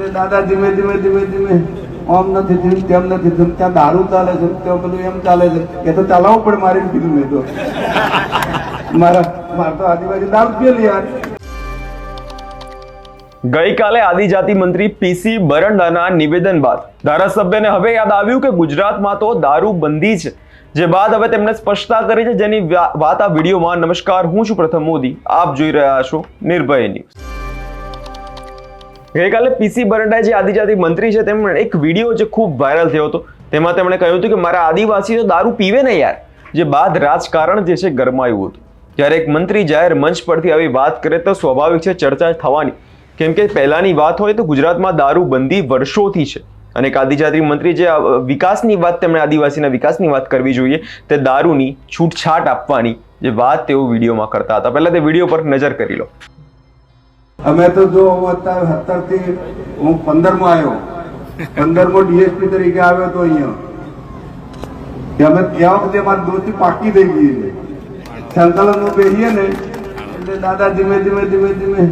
એટલે દાદા ધીમે ધીમે ધીમે ધીમે આમ નથી થયું, તેમ નથી થયું, ત્યાં દારૂ ચાલે છે ત્યાં બધું એમ ચાલે છે. એ તો ચલાવવું પણ મારે કીધું મેં તો. મારા મારે તો આદિવાસી દારૂ પીએ યાર. ગઈકાલે આદિજાતિ મંત્રી પીસી બરંડાના નિવેદન બાદ ધારાસભ્યને હવે યાદ આવ્યું કે ગુજરાતમાં તો દારૂ બંધી છે. જે બાદ હવે તેમણે સ્પષ્ટતા કરી છે. જેની વાત આ વિડીયોમાં. નમસ્કાર, હું છું પ્રથમ મોદી. આપ જોઈ રહ્યા છો નિર્ભય ન્યૂઝ. ગઈકાલે પીસી બરંડા જે આદિજાતિ મંત્રી છે, તેમણે એક વીડિયો જે ખૂબ વાયરલ થયો હતો, તેમાં તેમણે કહ્યું હતું કે મારા આદિવાસી તો દારૂ પીવે ને યાર, જે બાદ રાજકારણ જે છે ગરમાયું હતું. જ્યારે એક મંત્રી જાહેર મંચ પરથી આવી વાત કરે તો સ્વાભાવિક છે, ચર્ચા થવાની. કેમ કે પહેલાની વાત હોય તો ગુજરાતમાં દારૂ બંધી વર્ષોથી છે. અને એક આદિજાતિ મંત્રી જે વિકાસની વાત તેમણે આદિવાસીના વિકાસની વાત કરવી જોઈએ, તે દારૂની છૂટછાટ આપવાની જે વાત તેઓ વિડીયોમાં કરતા હતા. પહેલાં તે વીડિયો પર નજર કરી લો. અમે તો જો હું અત્યારે સત્તરથી હું પંદરમો આવ્યો. પંદરમો ડીએસપી તરીકે આવ્યો તો અહીંયા. અમે ત્યાં વખતે મારી દોસ્તી પાકી થઈ ગઈ છે. સંકલનમાં બેસીએ ને, એટલે દાદા ધીમે ધીમે ધીમે ધીમે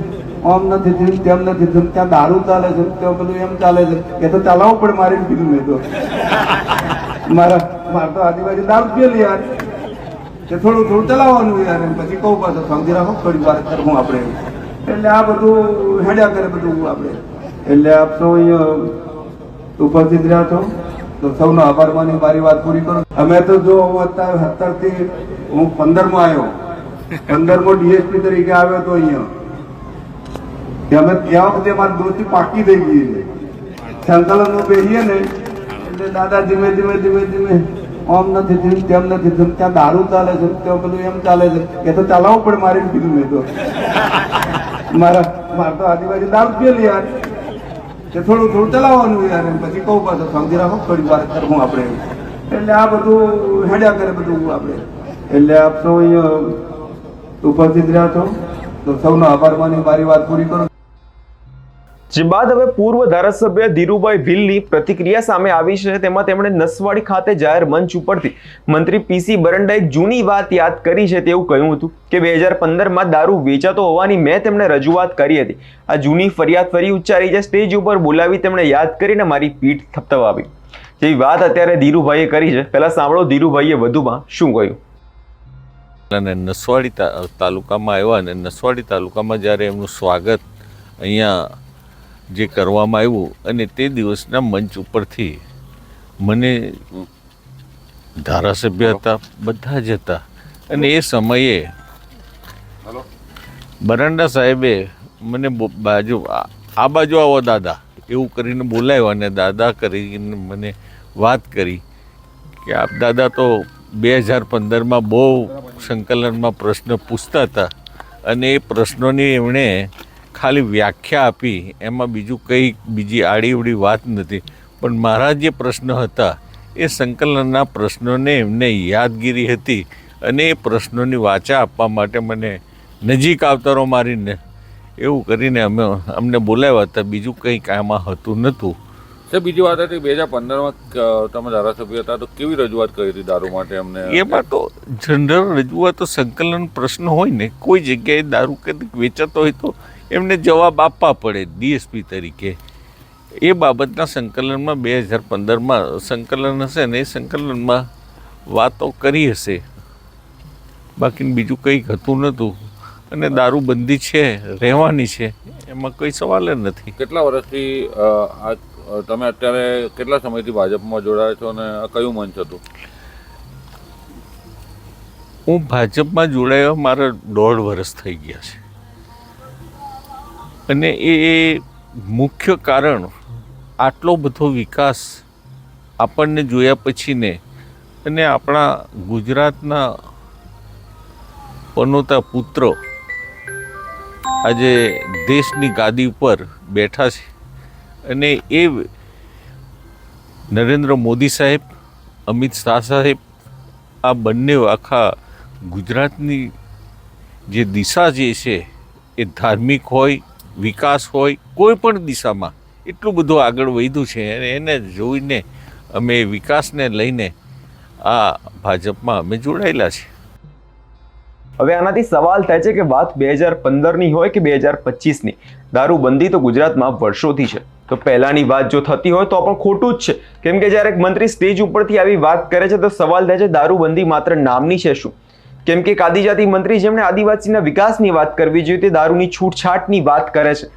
આમ નથી થયું, તેમ નથી થયું. ત્યાં દારૂ ચાલે છે, ત્યાં બધું એમ ચાલે છે. એ તો ચલાવવું પડે મારે કીધું મેં તો. મારા મારે તો આદિવાસી દારૂ પીએલી યાર. કે થોડું થોડું ચલાવવાનું યાર. પછી કહું પાછો, સમજી રાખો થોડી વાર કરવું આપણે. એટલે આ બધું હેડ્યા કરે બધું આપણે. એટલે આપ સૌ અહીંયા ઉપસ્થિત રહ્યા છો. તો સૌનો આભાર માની મારી વાત પૂરી કરો. અમે તો જો હું અત્યારે સત્તરથી હું પંદરમો આવ્યો. પંદરમો ડીએસપી તરીકે આવ્યો તો અહીંયા. અમે ત્યાં વખતે મારી દોસ્તી પાકી થઈ ગઈ છે. સંકલનમાં બેસીએ ને, એટલે દાદા ધીમે ધીમે ધીમે ધીમે આમ નથી થયું, તેમ નથી થયું. ત્યાં દારૂ ચાલે છે, ત્યાં બધું એમ ચાલે છે. એ તો ચલાવવું પડે મારી કીધું મેં તો. મારા મારે તો આદિવાસી દારૂ પીએલી યાર. કે થોડું થોડું ચલાવવાનું યાર પછી કહું પાછો સમજી રાખો થોડી વાર કરવું આપણે. એટલે આ બધું હેડ્યા કરે બધું આપણે. એટલે આપ સૌ અહીંયા ઉપસ્થિત રહ્યા છો. તો સૌનો આભાર માની, મારી વાત પૂરી કરું. જે બાદ હવે પૂર્વ ધારાસભ્ય ધીરુભાઈ ભીલની પ્રતિક્રિયા સામે આવી છે તેમાં તેમણે નસવાડી ખાતે જાહેર મંચ ઉપરથી મંત્રી પીસી બરંડાએ જૂની વાત યાદ કરી છે તેવું કહ્યું હતું કે બે હજાર પંદરમાં દારૂ વેચાતો હોવાની મેં તેમણે રજૂઆત કરી હતી. આ જૂની ફરિયાદ ફરી ઉચ્ચારી છે, સ્ટેજ ઉપર બોલાવી તેમણે યાદ કરીને મારી પીઠ થપથપાવી જેવી વાત અત્યારે ધીરુભાઈએ કરી છે. પહેલાં સાંભળો ધીરુભાઈએ વધુમાં શું કહ્યું. અને નસવાડી તાલુકામાં આવ્યા અને નસવાડી તાલુકામાં જ્યારે એમનું સ્વાગત અહીંયા જે કરવામાં આવ્યું અને તે દિવસના મંચ ઉપરથી મને ધારાસભ્ય હતા બધા જ હતા. અને એ સમયે બરાંડા સાહેબે મને બાજુ આ આ બાજુ આવો દાદા. એવું કરીને બોલાવ્યો અને દાદા કરીને મને વાત કરી કે આપ દાદા તો બે હજાર પંદરમાં બહુ સંકલનમાં પ્રશ્ન પૂછતા હતા. અને એ પ્રશ્નોની એમણે ખાલી વ્યાખ્યા આપી એમાં બીજું કંઈ બીજી આડીવડી વાત નથી. પણ મારા જે પ્રશ્ન હતા એ સંકલનના પ્રશ્નોને એમને યાદગીરી હતી અને એ પ્રશ્નોની વાચા આપવા માટે મને નજીક આવતારો મારીને એવું કરીને અમે અમને બોલાવ્યા હતા. બીજું કંઈ કામમાં હતું નહોતું. સર બીજી વાત હતી બે હજાર પંદરમાં તમે ધારાસભ્ય હતા તો કેવી રજૂઆત કરી હતી દારૂ માટે અમને? એમાં તો જનરલ રજૂઆતો સંકલન પ્રશ્ન હોય ને કોઈ જગ્યાએ દારૂ કદી વેચાતો હોય તો એમને જવાબ આપવા પડે ડીએસપી તરીકે. એ બાબતના સંકલનમાં બે હજાર પંદરમાં સંકલન હશે ને એ સંકલનમાં વાતો કરી હશે. બાકી બીજું કંઈ હતું નહોતું. અને દારૂબંધી છે રહેવાની છે એમાં કોઈ સવાલ જ નથી. કેટલા વર્ષથી આ તમે અત્યારે કેટલા સમયથી ભાજપમાં જોડાયા છો અને આ કયું મંચ હતું? હું ભાજપમાં જોડાયો મારા દોઢ વર્ષ થઈ ગયા છે. અને એ મુખ્ય કારણ આટલો બધો વિકાસ આપણને જોયા પછીને અને આપણા ગુજરાતના પનોતા પુત્ર આજે દેશની ગાદી ઉપર બેઠા છે. અને એ નરેન્દ્ર મોદી સાહેબ, અમિત શાહ સાહેબ, આ બંને આખા ગુજરાતની જે દિશા જે છે એ ધાર્મિક હોય વિકાસ હોય, કોઈ પણ દિશામાં એટલું બધું આગળ વધ્યું છે અને એને જોઈને અમે વિકાસને લઈને આ ભાજપમાં અમે જોડાયેલા છીએ. હવે આનાથી સવાલ થાય છે કે વાત બે હજાર પંદરની હોય કે બે હજાર પચીસની? દારૂબંધી તો ગુજરાતમાં વર્ષોથી છે. તો પહેલાંની વાત જો થતી હોય તો પણ ખોટું જ છે. કેમ કે જ્યારે એક મંત્રી સ્ટેજ ઉપરથી આવી વાત કરે છે, તો સવાલ થાય છે દારૂબંધી માત્ર નામની છે શું? કેમ કે આદિજાતિ મંત્રી જેમણે આદિવાસીના વિકાસની વાત કરવી જોઈએ તે દારૂની છૂટછાટની વાત કરે છે.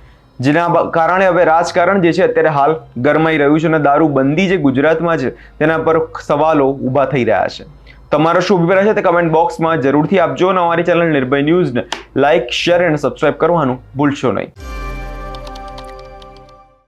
જેના કારણે હવે રાજકારણ જે છે અત્યારે હાલ ગરમાઈ રહ્યું છે અને દારૂબંધી જે ગુજરાતમાં છે તેના પર સવાલો ઊભા થઈ રહ્યા છે. તમારો શું અભિપ્રાય છે તે કમેન્ટ બોક્સમાં જરૂરથી આપજો અને અમારી ચેનલ નિર્ભય ન્યૂઝને લાઇક શેર અને સબસ્ક્રાઇબ કરવાનું ભૂલશો નહીં.